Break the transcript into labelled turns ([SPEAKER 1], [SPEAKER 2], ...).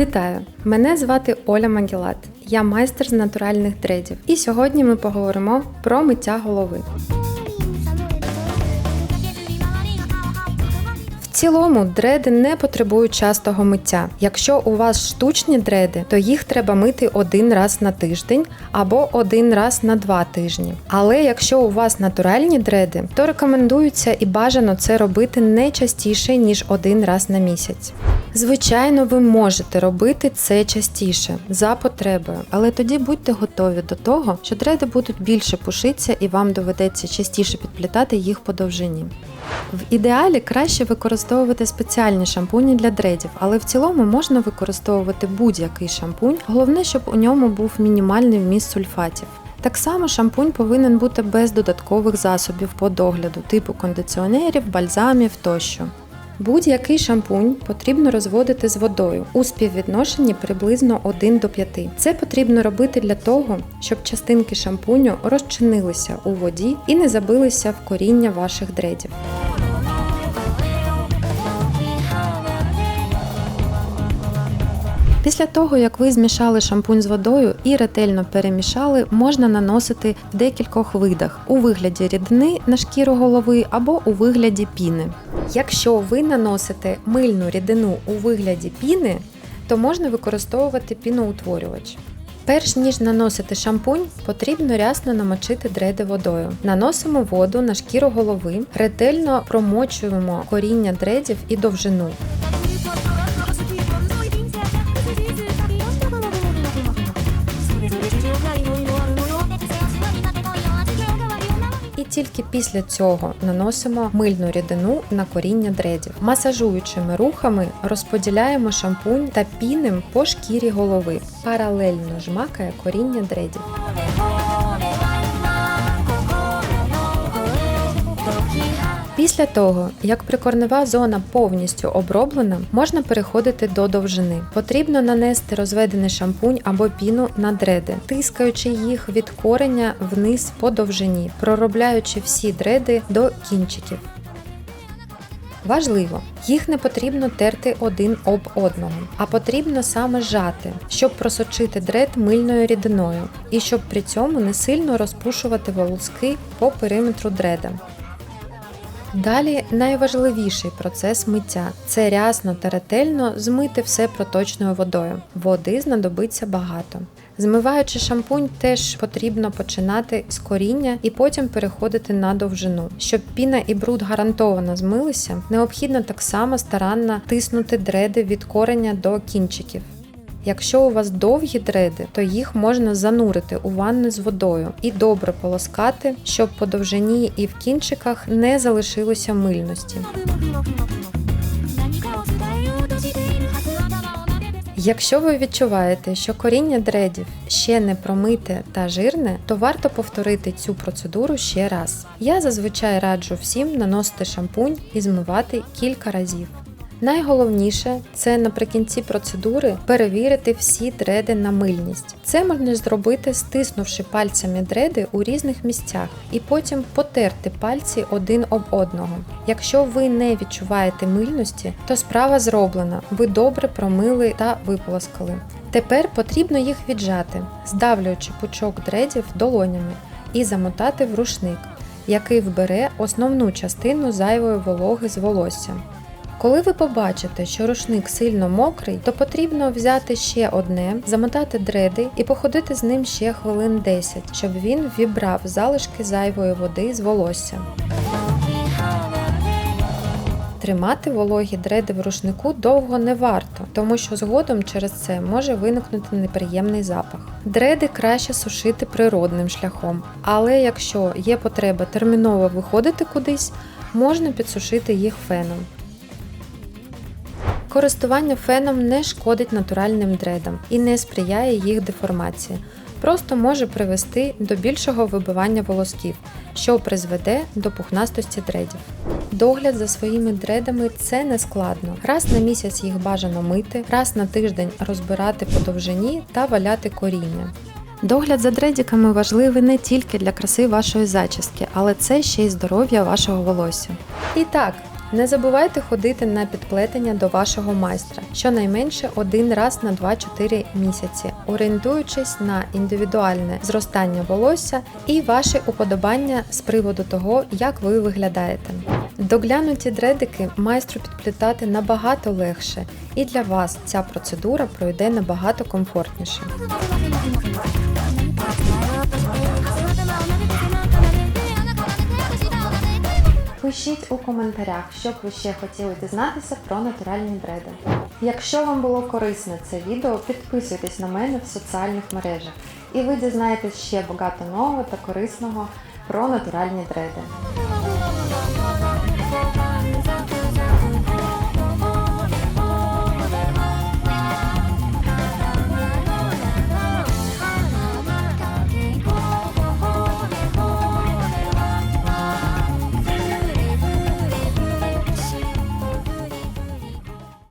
[SPEAKER 1] Вітаю! Мене звати Оля Магілат. Я майстер з натуральних дредів. І сьогодні ми поговоримо про миття голови. Цілому дреди не потребують частого миття. Якщо у вас штучні дреди, то їх треба мити один раз на тиждень або один раз на два тижні. Але якщо у вас натуральні дреди, то рекомендується і бажано це робити не частіше ніж один раз на місяць. Звичайно, ви можете робити це частіше за потребою, але тоді будьте готові до того, що дреди будуть більше пушитися і вам доведеться частіше підплітати їх по довжині. В ідеалі краще використовувати спеціальні шампуні для дредів, але в цілому можна використовувати будь-який шампунь, головне, щоб у ньому був мінімальний вміст сульфатів. Так само шампунь повинен бути без додаткових засобів по догляду, типу кондиціонерів, бальзамів тощо. Будь-який шампунь потрібно розводити з водою у співвідношенні приблизно 1 до 5. Це потрібно робити для того, щоб частинки шампуню розчинилися у воді і не забилися в коріння ваших дредів. Після того, як ви змішали шампунь з водою і ретельно перемішали, можна наносити в декількох видах у вигляді рідини на шкіру голови або у вигляді піни. Якщо ви наносите мильну рідину у вигляді піни, то можна використовувати піноутворювач. Перш ніж наносити шампунь, потрібно рясно намочити дреди водою. Наносимо воду на шкіру голови, ретельно промочуємо коріння дредів і довжину. Тільки після цього наносимо мильну рідину на коріння дредів. Масажуючими рухами розподіляємо шампунь та піним по шкірі голови. Паралельно жмакає коріння дредів. Після того, як прикорнева зона повністю оброблена, можна переходити до довжини. Потрібно нанести розведений шампунь або піну на дреди, тискаючи їх від кореня вниз по довжині, проробляючи всі дреди до кінчиків. Важливо, їх не потрібно терти один об одного, а потрібно саме жати, щоб просочити дред мильною рідиною і щоб при цьому не сильно розпушувати волоски по периметру дреда. Далі найважливіший процес миття це рясно та ретельно змити все проточною водою. Води знадобиться багато. Змиваючи шампунь, теж потрібно починати з коріння і потім переходити на довжину. Щоб піна і бруд гарантовано змилися, необхідно так само старанно тиснути дреди від кореня до кінчиків. Якщо у вас довгі дреди, то їх можна занурити у ванну з водою і добре полоскати, щоб по довжині і в кінчиках не залишилося мильності. Якщо ви відчуваєте, що коріння дредів ще не промите та жирне, то варто повторити цю процедуру ще раз. Я зазвичай раджу всім наносити шампунь і змивати кілька разів. Найголовніше це наприкінці процедури перевірити всі дреди на мильність. Це можна зробити, стиснувши пальцями дреди у різних місцях, і потім потерти пальці один об одного. Якщо ви не відчуваєте мильності, то справа зроблена, ви добре промили та виполоскали. Тепер потрібно їх віджати, здавлюючи пучок дредів долонями і замотати в рушник, який вбере основну частину зайвої вологи з волосся. Коли ви побачите, що рушник сильно мокрий, то потрібно взяти ще одне, замотати дреди і походити з ним ще хвилин 10, щоб він вібрав залишки зайвої води з волосся. Тримати вологі дреди в рушнику довго не варто, тому що згодом через це може виникнути неприємний запах. Дреди краще сушити природним шляхом, але якщо є потреба терміново виходити кудись, можна підсушити їх феном. Користування феном не шкодить натуральним дредам і не сприяє їх деформації, просто може привести до більшого вибивання волосків, що призведе до пухнастості дредів. Догляд за своїми дредами це не складно. Раз на місяць їх бажано мити, раз на тиждень розбирати по довжині та валяти коріння. Догляд за дредіками важливий не тільки для краси вашої зачіски, але це ще й здоров'я вашого волосся. І так, Не забувайте ходити на підплетення до вашого майстра щонайменше один раз на 2-4 місяці, орієнтуючись на індивідуальне зростання волосся і ваші уподобання з приводу того, як ви виглядаєте. Доглянуті дредики майстру підплітати набагато легше, і для вас ця процедура пройде набагато комфортніше. Пишіть у коментарях, що б ви ще хотіли дізнатися про натуральні дреди. Якщо вам було корисне це відео, підписуйтесь на мене в соціальних мережах, і ви дізнаєтесь ще багато нового та корисного про натуральні дреди.